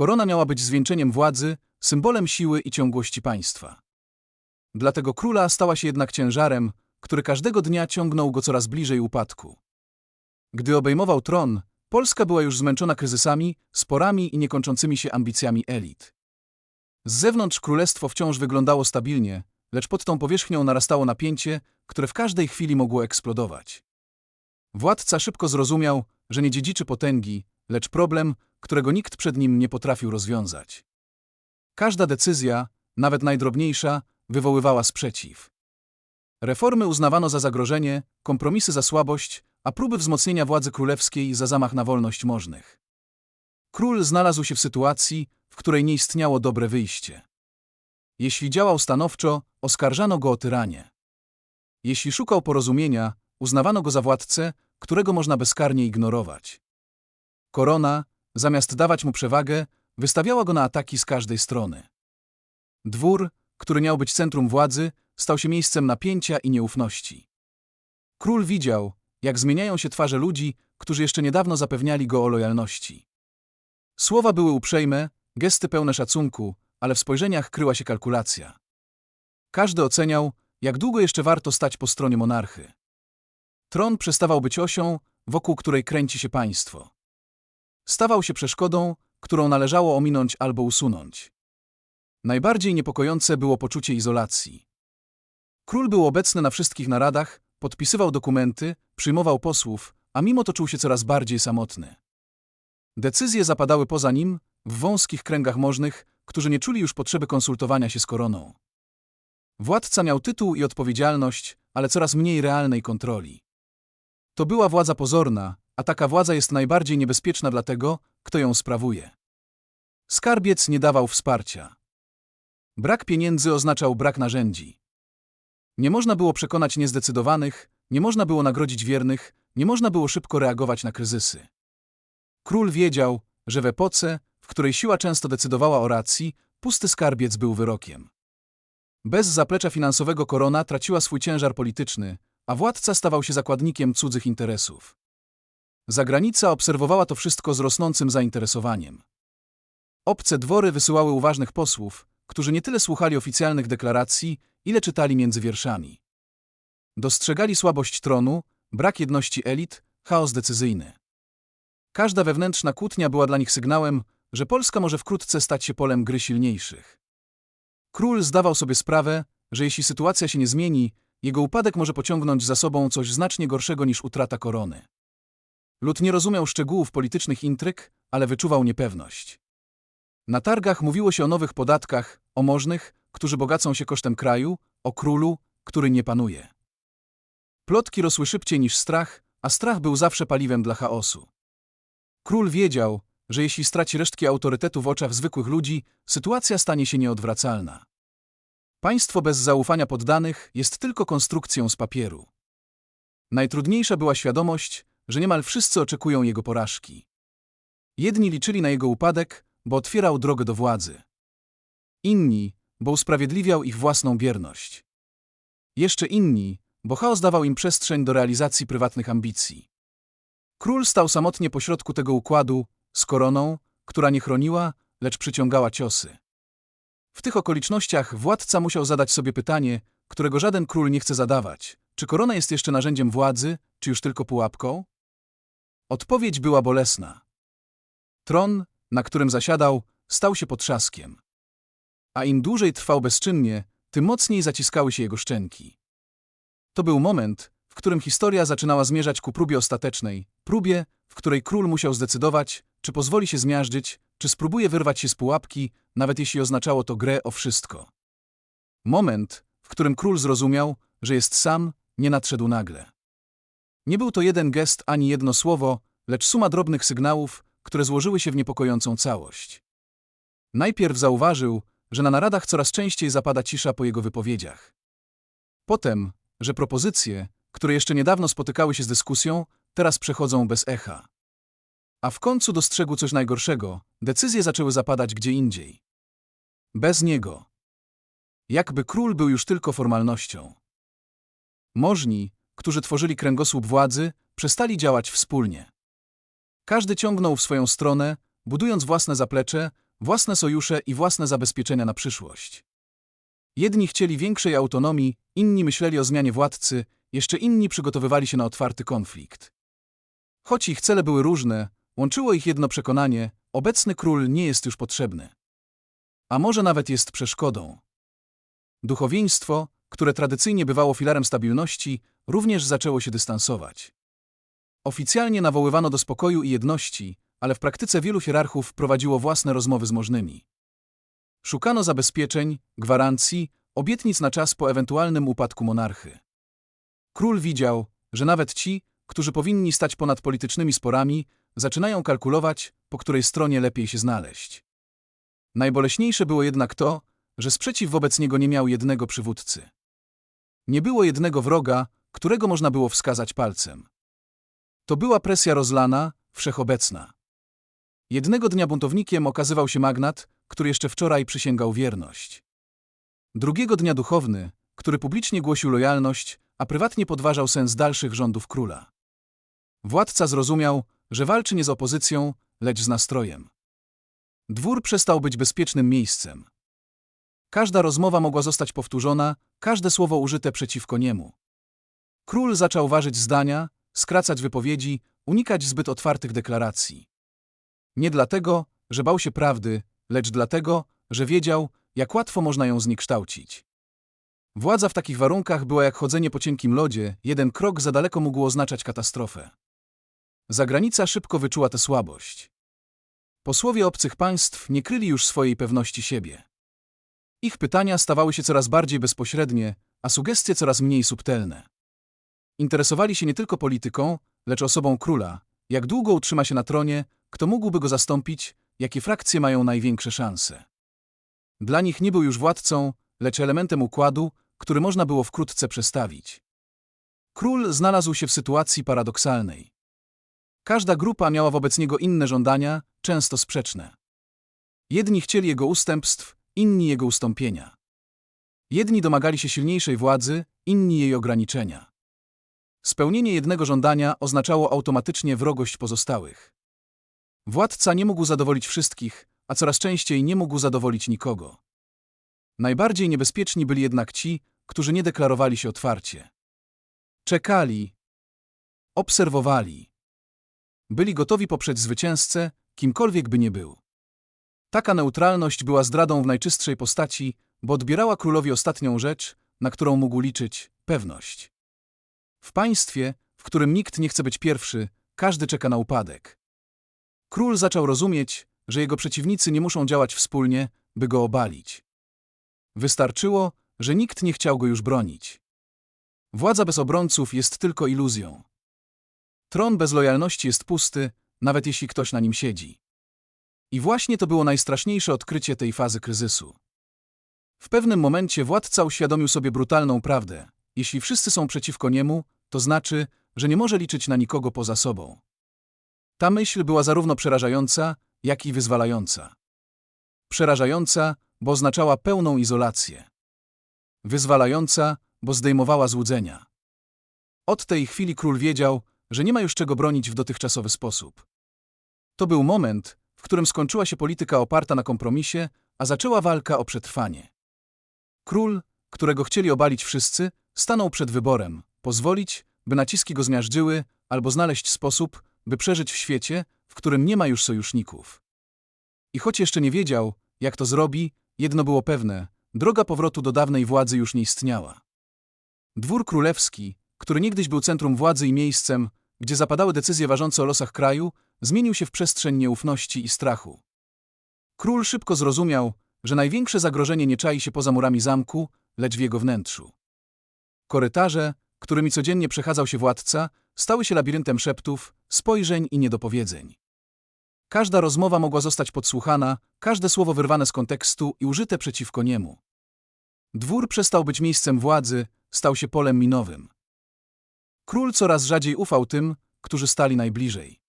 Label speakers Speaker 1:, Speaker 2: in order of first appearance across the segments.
Speaker 1: Korona miała być zwieńczeniem władzy, symbolem siły i ciągłości państwa. Dlatego króla stała się jednak ciężarem, który każdego dnia ciągnął go coraz bliżej upadku. Gdy obejmował tron, Polska była już zmęczona kryzysami, sporami i niekończącymi się ambicjami elit. Z zewnątrz królestwo wciąż wyglądało stabilnie, lecz pod tą powierzchnią narastało napięcie, które w każdej chwili mogło eksplodować. Władca szybko zrozumiał, że nie dziedziczy potęgi, lecz problem, którego nikt przed nim nie potrafił rozwiązać. Każda decyzja, nawet najdrobniejsza, wywoływała sprzeciw. Reformy uznawano za zagrożenie, kompromisy za słabość, a próby wzmocnienia władzy królewskiej za zamach na wolność możnych. Król znalazł się w sytuacji, w której nie istniało dobre wyjście. Jeśli działał stanowczo, oskarżano go o tyranię. Jeśli szukał porozumienia, uznawano go za władcę, którego można bezkarnie ignorować. Korona, zamiast dawać mu przewagę, wystawiała go na ataki z każdej strony. Dwór, który miał być centrum władzy, stał się miejscem napięcia i nieufności. Król widział, jak zmieniają się twarze ludzi, którzy jeszcze niedawno zapewniali go o lojalności. Słowa były uprzejme, gesty pełne szacunku, ale w spojrzeniach kryła się kalkulacja. Każdy oceniał, jak długo jeszcze warto stać po stronie monarchy. Tron przestawał być osią, wokół której kręci się państwo. Stawał się przeszkodą, którą należało ominąć albo usunąć. Najbardziej niepokojące było poczucie izolacji. Król był obecny na wszystkich naradach, podpisywał dokumenty, przyjmował posłów, a mimo to czuł się coraz bardziej samotny. Decyzje zapadały poza nim, w wąskich kręgach możnych, którzy nie czuli już potrzeby konsultowania się z koroną. Władca miał tytuł i odpowiedzialność, ale coraz mniej realnej kontroli. To była władza pozorna, a taka władza jest najbardziej niebezpieczna dla tego, kto ją sprawuje. Skarbiec nie dawał wsparcia. Brak pieniędzy oznaczał brak narzędzi. Nie można było przekonać niezdecydowanych, nie można było nagrodzić wiernych, nie można było szybko reagować na kryzysy. Król wiedział, że w epoce, w której siła często decydowała o racji, pusty skarbiec był wyrokiem. Bez zaplecza finansowego korona traciła swój ciężar polityczny, a władca stawał się zakładnikiem cudzych interesów. Zagranica obserwowała to wszystko z rosnącym zainteresowaniem. Obce dwory wysyłały uważnych posłów, którzy nie tyle słuchali oficjalnych deklaracji, ile czytali między wierszami. Dostrzegali słabość tronu, brak jedności elit, chaos decyzyjny. Każda wewnętrzna kłótnia była dla nich sygnałem, że Polska może wkrótce stać się polem gry silniejszych. Król zdawał sobie sprawę, że jeśli sytuacja się nie zmieni, jego upadek może pociągnąć za sobą coś znacznie gorszego niż utrata korony. Lud nie rozumiał szczegółów politycznych intryg, ale wyczuwał niepewność. Na targach mówiło się o nowych podatkach, o możnych, którzy bogacą się kosztem kraju, o królu, który nie panuje. Plotki rosły szybciej niż strach, a strach był zawsze paliwem dla chaosu. Król wiedział, że jeśli straci resztki autorytetu w oczach zwykłych ludzi, sytuacja stanie się nieodwracalna. Państwo bez zaufania poddanych jest tylko konstrukcją z papieru. Najtrudniejsza była świadomość, że niemal wszyscy oczekują jego porażki. Jedni liczyli na jego upadek, bo otwierał drogę do władzy. Inni, bo usprawiedliwiał ich własną bierność. Jeszcze inni, bo chaos dawał im przestrzeń do realizacji prywatnych ambicji. Król stał samotnie pośrodku tego układu, z koroną, która nie chroniła, lecz przyciągała ciosy. W tych okolicznościach władca musiał zadać sobie pytanie, którego żaden król nie chce zadawać. Czy korona jest jeszcze narzędziem władzy, czy już tylko pułapką? Odpowiedź była bolesna. Tron, na którym zasiadał, stał się potrzaskiem. A im dłużej trwał bezczynnie, tym mocniej zaciskały się jego szczęki. To był moment, w którym historia zaczynała zmierzać ku próbie ostatecznej, próbie, w której król musiał zdecydować, czy pozwoli się zmiażdżyć, czy spróbuje wyrwać się z pułapki, nawet jeśli oznaczało to grę o wszystko. Moment, w którym król zrozumiał, że jest sam, nie nadszedł nagle. Nie był to jeden gest ani jedno słowo, lecz suma drobnych sygnałów, które złożyły się w niepokojącą całość. Najpierw zauważył, że na naradach coraz częściej zapada cisza po jego wypowiedziach. Potem, że propozycje, które jeszcze niedawno spotykały się z dyskusją, teraz przechodzą bez echa. A w końcu dostrzegł coś najgorszego, decyzje zaczęły zapadać gdzie indziej. Bez niego. Jakby król był już tylko formalnością. Możni, którzy tworzyli kręgosłup władzy, przestali działać wspólnie. Każdy ciągnął w swoją stronę, budując własne zaplecze, własne sojusze i własne zabezpieczenia na przyszłość. Jedni chcieli większej autonomii, inni myśleli o zmianie władcy, jeszcze inni przygotowywali się na otwarty konflikt. Choć ich cele były różne, łączyło ich jedno przekonanie: obecny król nie jest już potrzebny. A może nawet jest przeszkodą. Duchowieństwo, które tradycyjnie bywało filarem stabilności, również zaczęło się dystansować. Oficjalnie nawoływano do spokoju i jedności, ale w praktyce wielu hierarchów prowadziło własne rozmowy z możnymi. Szukano zabezpieczeń, gwarancji, obietnic na czas po ewentualnym upadku monarchy. Król widział, że nawet ci, którzy powinni stać ponad politycznymi sporami, zaczynają kalkulować, po której stronie lepiej się znaleźć. Najboleśniejsze było jednak to, że sprzeciw wobec niego nie miał jednego przywódcy. Nie było jednego wroga, którego można było wskazać palcem. To była presja rozlana, wszechobecna. Jednego dnia buntownikiem okazywał się magnat, który jeszcze wczoraj przysięgał wierność. Drugiego dnia duchowny, który publicznie głosił lojalność, a prywatnie podważał sens dalszych rządów króla. Władca zrozumiał, że walczy nie z opozycją, lecz z nastrojem. Dwór przestał być bezpiecznym miejscem. Każda rozmowa mogła zostać powtórzona, każde słowo użyte przeciwko niemu. Król zaczął ważyć zdania, skracać wypowiedzi, unikać zbyt otwartych deklaracji. Nie dlatego, że bał się prawdy, lecz dlatego, że wiedział, jak łatwo można ją zniekształcić. Władza w takich warunkach była jak chodzenie po cienkim lodzie, jeden krok za daleko mógł oznaczać katastrofę. Zagranica szybko wyczuła tę słabość. Posłowie obcych państw nie kryli już swojej pewności siebie. Ich pytania stawały się coraz bardziej bezpośrednie, a sugestie coraz mniej subtelne. Interesowali się nie tylko polityką, lecz osobą króla, jak długo utrzyma się na tronie, kto mógłby go zastąpić, jakie frakcje mają największe szanse. Dla nich nie był już władcą, lecz elementem układu, który można było wkrótce przestawić. Król znalazł się w sytuacji paradoksalnej. Każda grupa miała wobec niego inne żądania, często sprzeczne. Jedni chcieli jego ustępstw, inni jego ustąpienia. Jedni domagali się silniejszej władzy, inni jej ograniczenia. Spełnienie jednego żądania oznaczało automatycznie wrogość pozostałych. Władca nie mógł zadowolić wszystkich, a coraz częściej nie mógł zadowolić nikogo. Najbardziej niebezpieczni byli jednak ci, którzy nie deklarowali się otwarcie. Czekali, obserwowali. Byli gotowi poprzeć zwycięzcę, kimkolwiek by nie był. Taka neutralność była zdradą w najczystszej postaci, bo odbierała królowi ostatnią rzecz, na którą mógł liczyć pewność. W państwie, w którym nikt nie chce być pierwszy, każdy czeka na upadek. Król zaczął rozumieć, że jego przeciwnicy nie muszą działać wspólnie, by go obalić. Wystarczyło, że nikt nie chciał go już bronić. Władza bez obrońców jest tylko iluzją. Tron bez lojalności jest pusty, nawet jeśli ktoś na nim siedzi. I właśnie to było najstraszniejsze odkrycie tej fazy kryzysu. W pewnym momencie władca uświadomił sobie brutalną prawdę. Jeśli wszyscy są przeciwko niemu, to znaczy, że nie może liczyć na nikogo poza sobą. Ta myśl była zarówno przerażająca, jak i wyzwalająca. Przerażająca, bo oznaczała pełną izolację. Wyzwalająca, bo zdejmowała złudzenia. Od tej chwili król wiedział, że nie ma już czego bronić w dotychczasowy sposób. To był moment, w którym skończyła się polityka oparta na kompromisie, a zaczęła walka o przetrwanie. Król, którego chcieli obalić wszyscy, stanął przed wyborem pozwolić, by naciski go zmiażdżyły, albo znaleźć sposób, by przeżyć w świecie, w którym nie ma już sojuszników. I choć jeszcze nie wiedział, jak to zrobi, jedno było pewne droga powrotu do dawnej władzy już nie istniała. Dwór królewski, który niegdyś był centrum władzy i miejscem, gdzie zapadały decyzje ważące o losach kraju, zmienił się w przestrzeń nieufności i strachu. Król szybko zrozumiał, że największe zagrożenie nie czai się poza murami zamku, lecz w jego wnętrzu. Korytarze, którymi codziennie przechadzał się władca, stały się labiryntem szeptów, spojrzeń i niedopowiedzeń. Każda rozmowa mogła zostać podsłuchana, każde słowo wyrwane z kontekstu i użyte przeciwko niemu. Dwór przestał być miejscem władzy, stał się polem minowym. Król coraz rzadziej ufał tym, którzy stali najbliżej.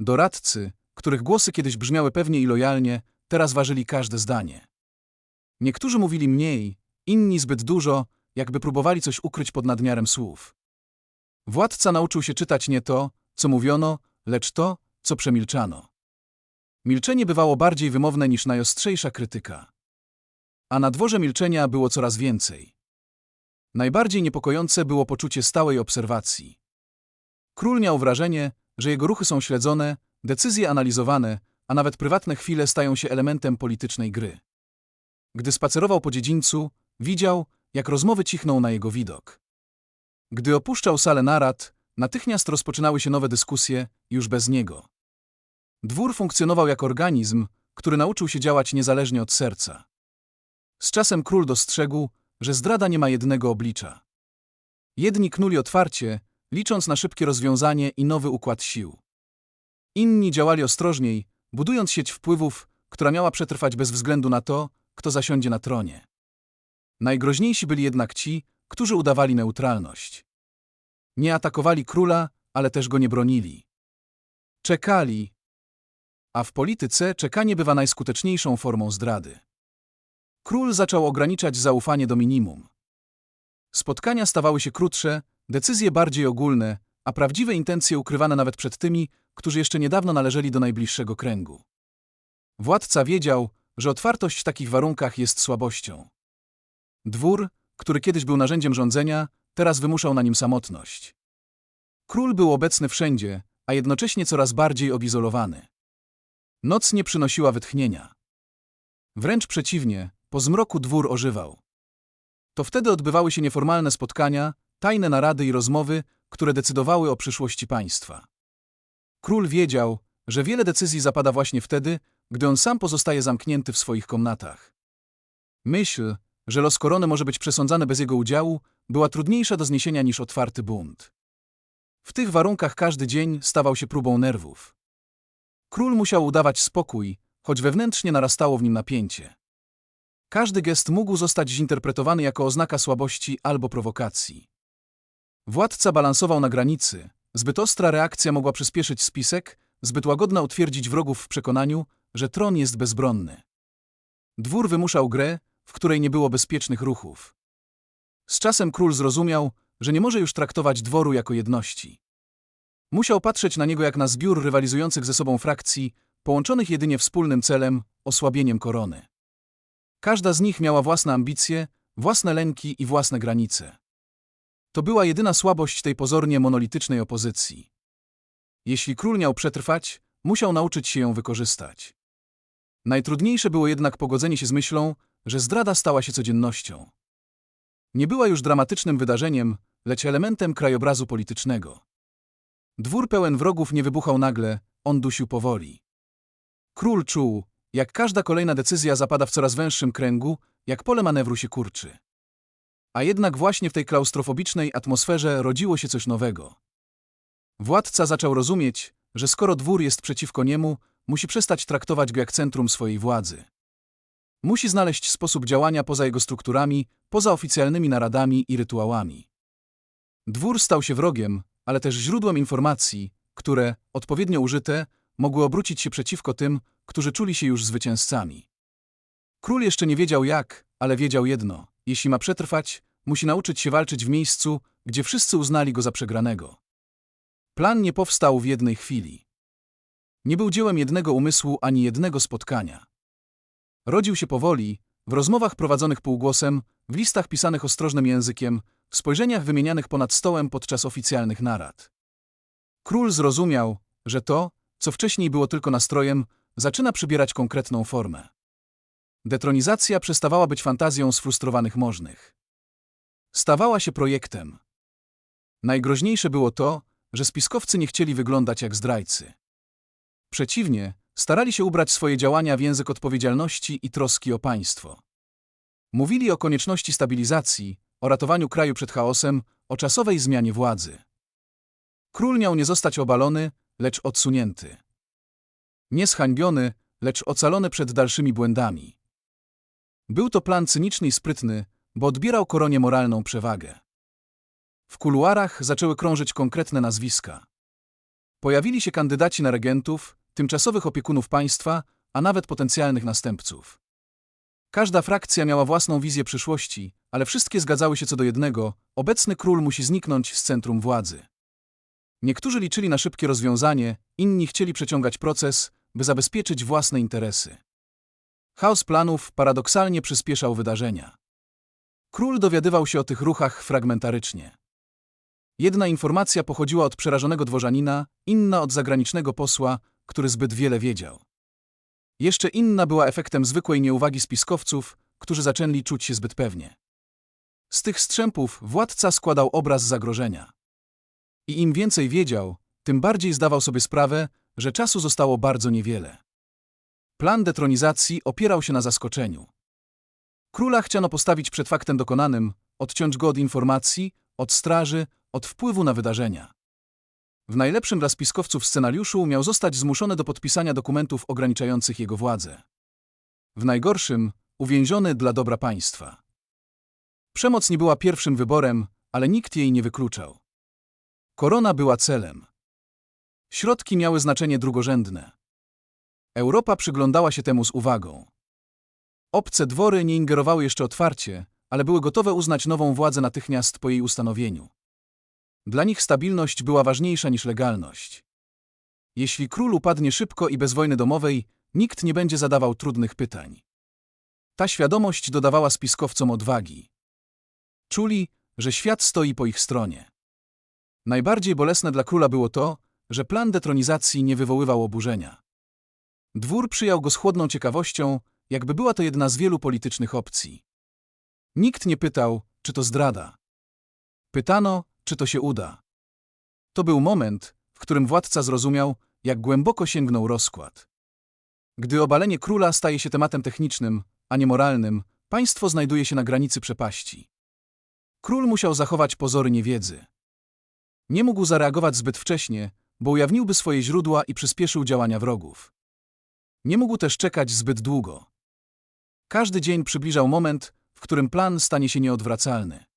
Speaker 1: Doradcy, których głosy kiedyś brzmiały pewnie i lojalnie, teraz ważyli każde zdanie. Niektórzy mówili mniej, inni zbyt dużo, jakby próbowali coś ukryć pod nadmiarem słów. Władca nauczył się czytać nie to, co mówiono, lecz to, co przemilczano. Milczenie bywało bardziej wymowne niż najostrzejsza krytyka. A na dworze milczenia było coraz więcej. Najbardziej niepokojące było poczucie stałej obserwacji. Król miał wrażenie, że jego ruchy są śledzone, decyzje analizowane, a nawet prywatne chwile stają się elementem politycznej gry. Gdy spacerował po dziedzińcu, widział, jak rozmowy cichną na jego widok. Gdy opuszczał salę narad, natychmiast rozpoczynały się nowe dyskusje, już bez niego. Dwór funkcjonował jak organizm, który nauczył się działać niezależnie od serca. Z czasem król dostrzegł, że zdrada nie ma jednego oblicza. Jedni knuli otwarcie, licząc na szybkie rozwiązanie i nowy układ sił. Inni działali ostrożniej, budując sieć wpływów, która miała przetrwać bez względu na to, kto zasiądzie na tronie. Najgroźniejsi byli jednak ci, którzy udawali neutralność. Nie atakowali króla, ale też go nie bronili. Czekali. A w polityce czekanie bywa najskuteczniejszą formą zdrady. Król zaczął ograniczać zaufanie do minimum. Spotkania stawały się krótsze, decyzje bardziej ogólne, a prawdziwe intencje ukrywane nawet przed tymi, którzy jeszcze niedawno należeli do najbliższego kręgu. Władca wiedział, że otwartość w takich warunkach jest słabością. Dwór, który kiedyś był narzędziem rządzenia, teraz wymuszał na nim samotność. Król był obecny wszędzie, a jednocześnie coraz bardziej odizolowany. Noc nie przynosiła wytchnienia. Wręcz przeciwnie, po zmroku dwór ożywał. To wtedy odbywały się nieformalne spotkania, tajne narady i rozmowy, które decydowały o przyszłości państwa. Król wiedział, że wiele decyzji zapada właśnie wtedy, gdy on sam pozostaje zamknięty w swoich komnatach. Myśl, że los korony może być przesądzany bez jego udziału, była trudniejsza do zniesienia niż otwarty bunt. W tych warunkach każdy dzień stawał się próbą nerwów. Król musiał udawać spokój, choć wewnętrznie narastało w nim napięcie. Każdy gest mógł zostać zinterpretowany jako oznaka słabości albo prowokacji. Władca balansował na granicy, zbyt ostra reakcja mogła przyspieszyć spisek, zbyt łagodna utwierdzić wrogów w przekonaniu, że tron jest bezbronny. Dwór wymuszał grę, w której nie było bezpiecznych ruchów. Z czasem król zrozumiał, że nie może już traktować dworu jako jedności. Musiał patrzeć na niego jak na zbiór rywalizujących ze sobą frakcji, połączonych jedynie wspólnym celem osłabieniem korony. Każda z nich miała własne ambicje, własne lęki i własne granice. To była jedyna słabość tej pozornie monolitycznej opozycji. Jeśli król miał przetrwać, musiał nauczyć się ją wykorzystać. Najtrudniejsze było jednak pogodzenie się z myślą, że zdrada stała się codziennością. Nie była już dramatycznym wydarzeniem, lecz elementem krajobrazu politycznego. Dwór pełen wrogów nie wybuchał nagle, on dusił powoli. Król czuł, jak każda kolejna decyzja zapada w coraz węższym kręgu, jak pole manewru się kurczy. A jednak właśnie w tej klaustrofobicznej atmosferze rodziło się coś nowego. Władca zaczął rozumieć, że skoro dwór jest przeciwko niemu, musi przestać traktować go jak centrum swojej władzy. Musi znaleźć sposób działania poza jego strukturami, poza oficjalnymi naradami i rytuałami. Dwór stał się wrogiem, ale też źródłem informacji, które, odpowiednio użyte, mogły obrócić się przeciwko tym, którzy czuli się już zwycięzcami. Król jeszcze nie wiedział jak, ale wiedział jedno: jeśli ma przetrwać, musi nauczyć się walczyć w miejscu, gdzie wszyscy uznali go za przegranego. Plan nie powstał w jednej chwili. Nie był dziełem jednego umysłu ani jednego spotkania. Rodził się powoli, w rozmowach prowadzonych półgłosem, w listach pisanych ostrożnym językiem, w spojrzeniach wymienianych ponad stołem podczas oficjalnych narad. Król zrozumiał, że to, co wcześniej było tylko nastrojem, zaczyna przybierać konkretną formę. Detronizacja przestawała być fantazją sfrustrowanych możnych. Stawała się projektem. Najgroźniejsze było to, że spiskowcy nie chcieli wyglądać jak zdrajcy. Przeciwnie, starali się ubrać swoje działania w język odpowiedzialności i troski o państwo. Mówili o konieczności stabilizacji, o ratowaniu kraju przed chaosem, o czasowej zmianie władzy. Król miał nie zostać obalony, lecz odsunięty. Nie zhańbiony, lecz ocalony przed dalszymi błędami. Był to plan cyniczny i sprytny, bo odbierał koronie moralną przewagę. W kuluarach zaczęły krążyć konkretne nazwiska. Pojawili się kandydaci na regentów, tymczasowych opiekunów państwa, a nawet potencjalnych następców. Każda frakcja miała własną wizję przyszłości, ale wszystkie zgadzały się co do jednego obecny król musi zniknąć z centrum władzy. Niektórzy liczyli na szybkie rozwiązanie, inni chcieli przeciągać proces, by zabezpieczyć własne interesy. Chaos planów paradoksalnie przyspieszał wydarzenia. Król dowiadywał się o tych ruchach fragmentarycznie. Jedna informacja pochodziła od przerażonego dworzanina, inna od zagranicznego posła, który zbyt wiele wiedział. Jeszcze inna była efektem zwykłej nieuwagi spiskowców, którzy zaczęli czuć się zbyt pewnie. Z tych strzępów władca składał obraz zagrożenia. I im więcej wiedział, tym bardziej zdawał sobie sprawę, że czasu zostało bardzo niewiele. Plan detronizacji opierał się na zaskoczeniu. Króla chciano postawić przed faktem dokonanym, odciąć go od informacji, od straży, od wpływu na wydarzenia. W najlepszym dla spiskowców scenariuszu miał zostać zmuszony do podpisania dokumentów ograniczających jego władzę. W najgorszym uwięziony dla dobra państwa. Przemoc nie była pierwszym wyborem, ale nikt jej nie wykluczał. Korona była celem. Środki miały znaczenie drugorzędne. Europa przyglądała się temu z uwagą. Obce dwory nie ingerowały jeszcze otwarcie, ale były gotowe uznać nową władzę natychmiast po jej ustanowieniu. Dla nich stabilność była ważniejsza niż legalność. Jeśli król upadnie szybko i bez wojny domowej, nikt nie będzie zadawał trudnych pytań. Ta świadomość dodawała spiskowcom odwagi. Czuli, że świat stoi po ich stronie. Najbardziej bolesne dla króla było to, że plan detronizacji nie wywoływał oburzenia. Dwór przyjął go z chłodną ciekawością, jakby była to jedna z wielu politycznych opcji. Nikt nie pytał, czy to zdrada. Pytano, czy to się uda. To był moment, w którym władca zrozumiał, jak głęboko sięgnął rozkład. Gdy obalenie króla staje się tematem technicznym, a nie moralnym, państwo znajduje się na granicy przepaści. Król musiał zachować pozory niewiedzy. Nie mógł zareagować zbyt wcześnie, bo ujawniłby swoje źródła i przyspieszył działania wrogów. Nie mógł też czekać zbyt długo. Każdy dzień przybliżał moment, w którym plan stanie się nieodwracalny.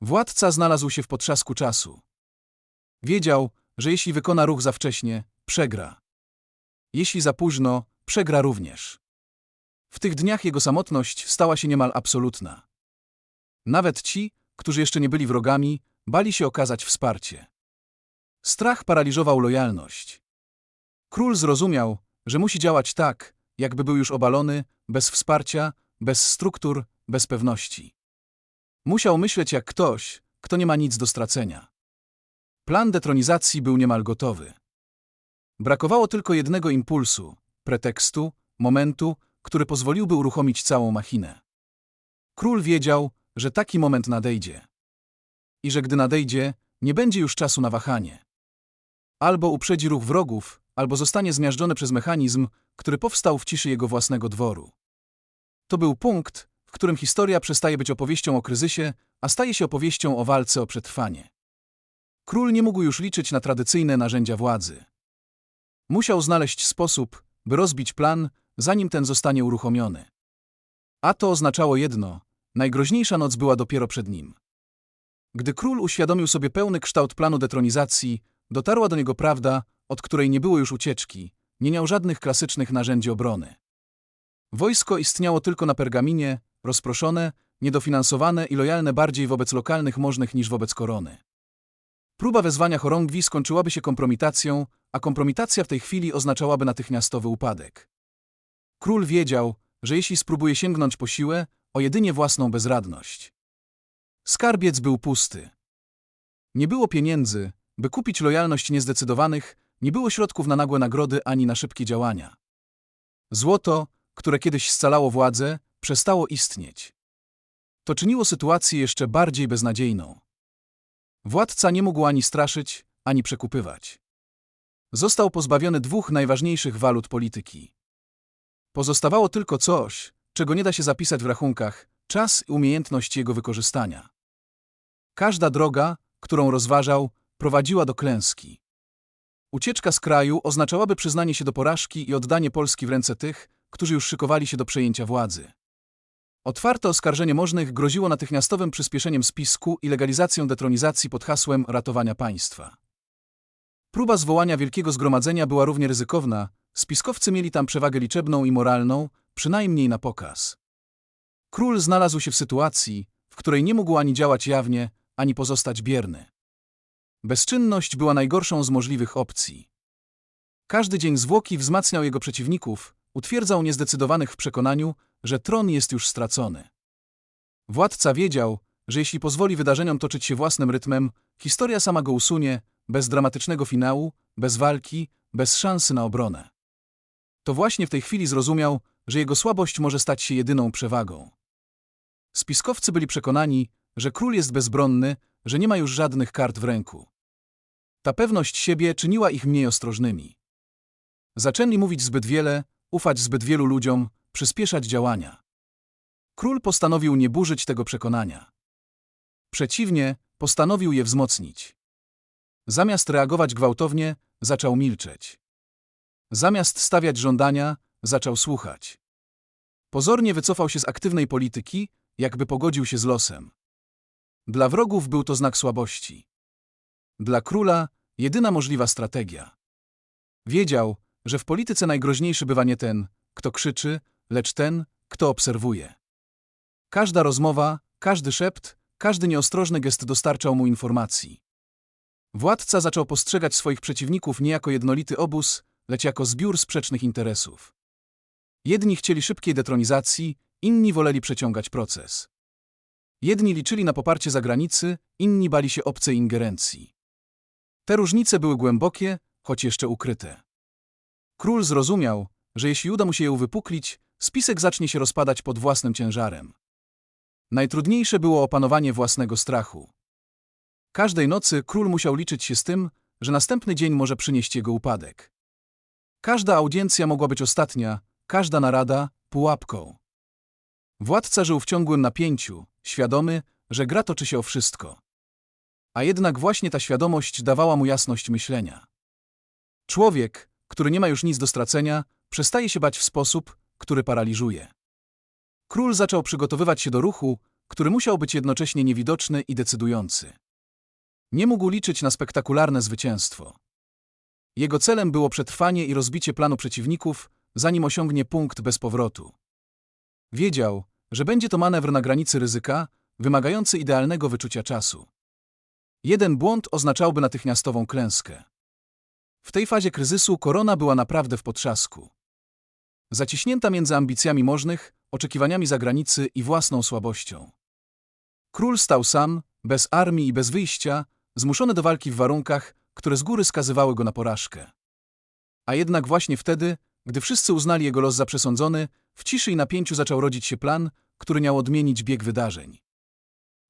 Speaker 1: Władca znalazł się w potrzasku czasu. Wiedział, że jeśli wykona ruch za wcześnie, przegra. Jeśli za późno, przegra również. W tych dniach jego samotność stała się niemal absolutna. Nawet ci, którzy jeszcze nie byli wrogami, bali się okazać wsparcie. Strach paraliżował lojalność. Król zrozumiał, że musi działać tak, jakby był już obalony, bez wsparcia, bez struktur, bez pewności. Musiał myśleć jak ktoś, kto nie ma nic do stracenia. Plan detronizacji był niemal gotowy. Brakowało tylko jednego impulsu, pretekstu, momentu, który pozwoliłby uruchomić całą machinę. Król wiedział, że taki moment nadejdzie. I że gdy nadejdzie, nie będzie już czasu na wahanie. Albo uprzedzi ruch wrogów, albo zostanie zmiażdżony przez mechanizm, który powstał w ciszy jego własnego dworu. To był punkt, w którym historia przestaje być opowieścią o kryzysie, a staje się opowieścią o walce o przetrwanie. Król nie mógł już liczyć na tradycyjne narzędzia władzy. Musiał znaleźć sposób, by rozbić plan, zanim ten zostanie uruchomiony. A to oznaczało jedno najgroźniejsza noc była dopiero przed nim. Gdy król uświadomił sobie pełny kształt planu detronizacji, dotarła do niego prawda, od której nie było już ucieczki, nie miał żadnych klasycznych narzędzi obrony. Wojsko istniało tylko na pergaminie, rozproszone, niedofinansowane i lojalne bardziej wobec lokalnych możnych niż wobec korony. Próba wezwania chorągwi skończyłaby się kompromitacją, a kompromitacja w tej chwili oznaczałaby natychmiastowy upadek. Król wiedział, że jeśli spróbuje sięgnąć po siłę, o jedynie własną bezradność. Skarbiec był pusty. Nie było pieniędzy, by kupić lojalność niezdecydowanych, nie było środków na nagłe nagrody ani na szybkie działania. Złoto, które kiedyś scalało władzę, przestało istnieć. To czyniło sytuację jeszcze bardziej beznadziejną. Władca nie mógł ani straszyć, ani przekupywać. Został pozbawiony dwóch najważniejszych walut polityki. Pozostawało tylko coś, czego nie da się zapisać w rachunkach, czas i umiejętność jego wykorzystania. Każda droga, którą rozważał, prowadziła do klęski. Ucieczka z kraju oznaczałaby przyznanie się do porażki i oddanie Polski w ręce tych, którzy już szykowali się do przejęcia władzy. Otwarte oskarżenie możnych groziło natychmiastowym przyspieszeniem spisku i legalizacją detronizacji pod hasłem ratowania państwa. Próba zwołania wielkiego zgromadzenia była równie ryzykowna, spiskowcy mieli tam przewagę liczebną i moralną, przynajmniej na pokaz. Król znalazł się w sytuacji, w której nie mógł ani działać jawnie, ani pozostać bierny. Bezczynność była najgorszą z możliwych opcji. Każdy dzień zwłoki wzmacniał jego przeciwników, utwierdzał niezdecydowanych w przekonaniu, że tron jest już stracony. Władca wiedział, że jeśli pozwoli wydarzeniom toczyć się własnym rytmem, historia sama go usunie, bez dramatycznego finału, bez walki, bez szansy na obronę. To właśnie w tej chwili zrozumiał, że jego słabość może stać się jedyną przewagą. Spiskowcy byli przekonani, że król jest bezbronny, że nie ma już żadnych kart w ręku. Ta pewność siebie czyniła ich mniej ostrożnymi. Zaczęli mówić zbyt wiele, ufać zbyt wielu ludziom, przyspieszać działania. Król postanowił nie burzyć tego przekonania. Przeciwnie, postanowił je wzmocnić. Zamiast reagować gwałtownie, zaczął milczeć. Zamiast stawiać żądania, zaczął słuchać. Pozornie wycofał się z aktywnej polityki, jakby pogodził się z losem. Dla wrogów był to znak słabości. Dla króla jedyna możliwa strategia. Wiedział, że w polityce najgroźniejszy bywa nie ten, kto krzyczy, lecz ten, kto obserwuje. Każda rozmowa, każdy szept, każdy nieostrożny gest dostarczał mu informacji. Władca zaczął postrzegać swoich przeciwników nie jako jednolity obóz, lecz jako zbiór sprzecznych interesów. Jedni chcieli szybkiej detronizacji, inni woleli przeciągać proces. Jedni liczyli na poparcie zagranicy, inni bali się obcej ingerencji. Te różnice były głębokie, choć jeszcze ukryte. Król zrozumiał, że jeśli uda mu się je uwypuklić, spisek zacznie się rozpadać pod własnym ciężarem. Najtrudniejsze było opanowanie własnego strachu. Każdej nocy król musiał liczyć się z tym, że następny dzień może przynieść jego upadek. Każda audiencja mogła być ostatnia, każda narada pułapką. Władca żył w ciągłym napięciu, świadomy, że gra toczy się o wszystko. A jednak właśnie ta świadomość dawała mu jasność myślenia. Człowiek, który nie ma już nic do stracenia, przestaje się bać w sposób, który paraliżuje. Król zaczął przygotowywać się do ruchu, który musiał być jednocześnie niewidoczny i decydujący. Nie mógł liczyć na spektakularne zwycięstwo. Jego celem było przetrwanie i rozbicie planu przeciwników, zanim osiągnie punkt bez powrotu. Wiedział, że będzie to manewr na granicy ryzyka, wymagający idealnego wyczucia czasu. Jeden błąd oznaczałby natychmiastową klęskę. W tej fazie kryzysu korona była naprawdę w potrzasku. Zaciśnięta między ambicjami możnych, oczekiwaniami zagranicy i własną słabością. Król stał sam, bez armii i bez wyjścia, zmuszony do walki w warunkach, które z góry skazywały go na porażkę. A jednak właśnie wtedy, gdy wszyscy uznali jego los za przesądzony, w ciszy i napięciu zaczął rodzić się plan, który miał odmienić bieg wydarzeń.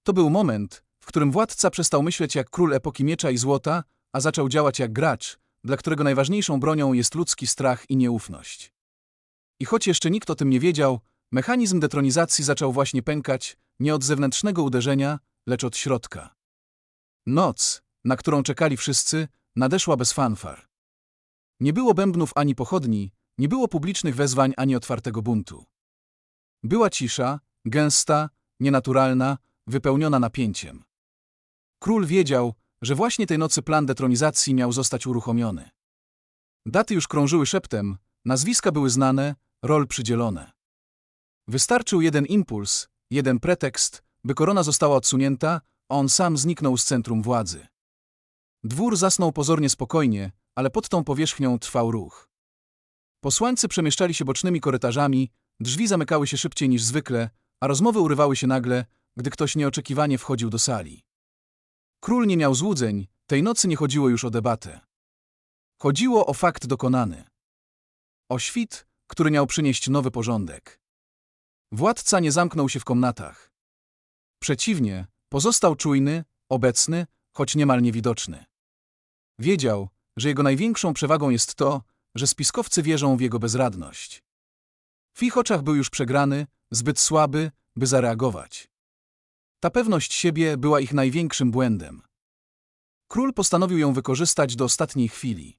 Speaker 1: To był moment, w którym władca przestał myśleć jak król epoki miecza i złota, a zaczął działać jak gracz, dla którego najważniejszą bronią jest ludzki strach i nieufność. I choć jeszcze nikt o tym nie wiedział, mechanizm detronizacji zaczął właśnie pękać nie od zewnętrznego uderzenia, lecz od środka. Noc, na którą czekali wszyscy, nadeszła bez fanfar. Nie było bębnów ani pochodni, nie było publicznych wezwań ani otwartego buntu. Była cisza, gęsta, nienaturalna, wypełniona napięciem. Król wiedział, że właśnie tej nocy plan detronizacji miał zostać uruchomiony. Daty już krążyły szeptem, nazwiska były znane, rol przydzielone. Wystarczył jeden impuls, jeden pretekst, by korona została odsunięta, a on sam zniknął z centrum władzy. Dwór zasnął pozornie spokojnie, ale pod tą powierzchnią trwał ruch. Posłańcy przemieszczali się bocznymi korytarzami, drzwi zamykały się szybciej niż zwykle, a rozmowy urywały się nagle, gdy ktoś nieoczekiwanie wchodził do sali. Król nie miał złudzeń, tej nocy nie chodziło już o debatę. Chodziło o fakt dokonany. O świt, który miał przynieść nowy porządek. Władca nie zamknął się w komnatach. Przeciwnie, pozostał czujny, obecny, choć niemal niewidoczny. Wiedział, że jego największą przewagą jest to, że spiskowcy wierzą w jego bezradność. W ich oczach był już przegrany, zbyt słaby, by zareagować. Ta pewność siebie była ich największym błędem. Król postanowił ją wykorzystać do ostatniej chwili.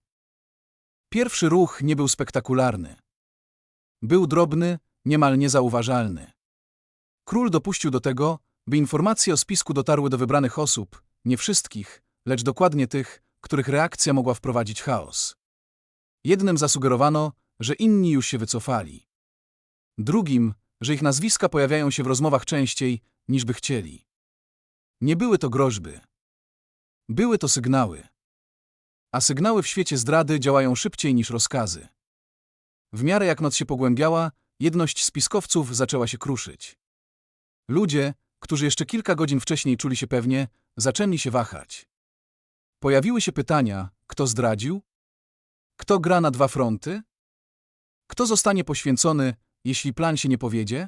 Speaker 1: Pierwszy ruch nie był spektakularny. Był drobny, niemal niezauważalny. Król dopuścił do tego, by informacje o spisku dotarły do wybranych osób, nie wszystkich, lecz dokładnie tych, których reakcja mogła wprowadzić chaos. Jednym zasugerowano, że inni już się wycofali. Drugim, że ich nazwiska pojawiają się w rozmowach częściej, niż by chcieli. Nie były to groźby. Były to sygnały. A sygnały w świecie zdrady działają szybciej niż rozkazy. W miarę jak noc się pogłębiała, jedność spiskowców zaczęła się kruszyć. Ludzie, którzy jeszcze kilka godzin wcześniej czuli się pewnie, zaczęli się wahać. Pojawiły się pytania, kto zdradził? Kto gra na dwa fronty? Kto zostanie poświęcony, jeśli plan się nie powiedzie?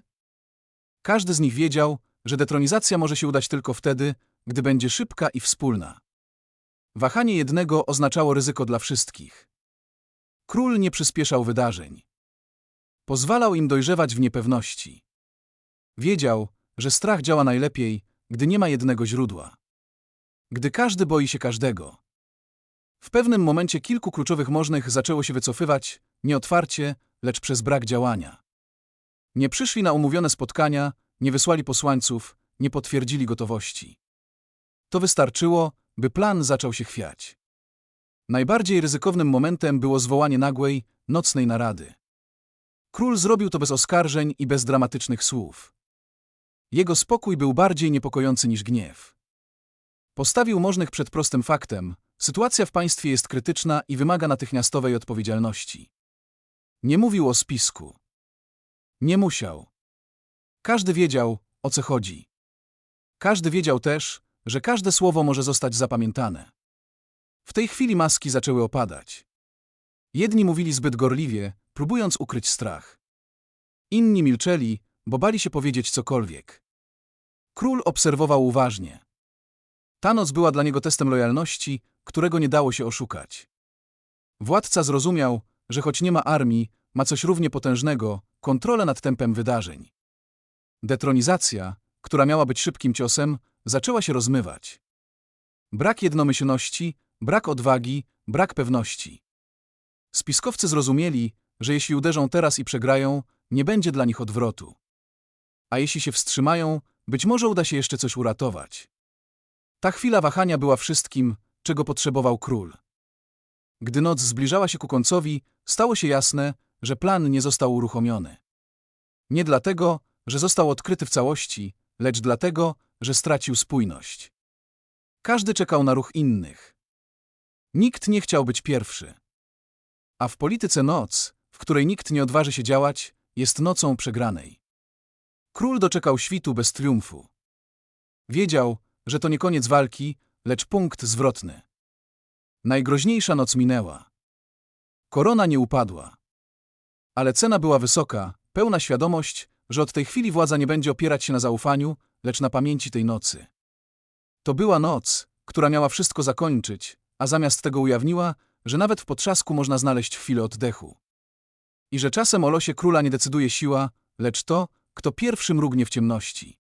Speaker 1: Każdy z nich wiedział, że detronizacja może się udać tylko wtedy, gdy będzie szybka i wspólna. Wahanie jednego oznaczało ryzyko dla wszystkich. Król nie przyspieszał wydarzeń. Pozwalał im dojrzewać w niepewności. Wiedział, że strach działa najlepiej, gdy nie ma jednego źródła. Gdy każdy boi się każdego. W pewnym momencie kilku kluczowych możnych zaczęło się wycofywać, nie otwarcie, lecz przez brak działania. Nie przyszli na umówione spotkania, nie wysłali posłańców, nie potwierdzili gotowości. To wystarczyło, by plan zaczął się chwiać. Najbardziej ryzykownym momentem było zwołanie nagłej, nocnej narady. Król zrobił to bez oskarżeń i bez dramatycznych słów. Jego spokój był bardziej niepokojący niż gniew. Postawił możnych przed prostym faktem: sytuacja w państwie jest krytyczna i wymaga natychmiastowej odpowiedzialności. Nie mówił o spisku. Nie musiał. Każdy wiedział, o co chodzi. Każdy wiedział też, że każde słowo może zostać zapamiętane. W tej chwili maski zaczęły opadać. Jedni mówili zbyt gorliwie, próbując ukryć strach. Inni milczeli, bo bali się powiedzieć cokolwiek. Król obserwował uważnie. Ta noc była dla niego testem lojalności, którego nie dało się oszukać. Władca zrozumiał, że choć nie ma armii, ma coś równie potężnego kontrolę nad tempem wydarzeń. Detronizacja, która miała być szybkim ciosem, zaczęła się rozmywać. Brak jednomyślności, brak odwagi, brak pewności. Spiskowcy zrozumieli, że jeśli uderzą teraz i przegrają, nie będzie dla nich odwrotu. A jeśli się wstrzymają, być może uda się jeszcze coś uratować. Ta chwila wahania była wszystkim, czego potrzebował król. Gdy noc zbliżała się ku końcowi, stało się jasne, że plan nie został uruchomiony. Nie dlatego, że został odkryty w całości, lecz dlatego, że stracił spójność. Każdy czekał na ruch innych. Nikt nie chciał być pierwszy. A w polityce noc, w której nikt nie odważy się działać, jest nocą przegranej. Król doczekał świtu bez triumfu. Wiedział, że to nie koniec walki, lecz punkt zwrotny. Najgroźniejsza noc minęła. Korona nie upadła. Ale cena była wysoka, pełna świadomość, że od tej chwili władza nie będzie opierać się na zaufaniu, lecz na pamięci tej nocy. To była noc, która miała wszystko zakończyć, a zamiast tego ujawniła, że nawet w potrzasku można znaleźć chwilę oddechu. I że czasem o losie króla nie decyduje siła, lecz to, kto pierwszy mrugnie w ciemności.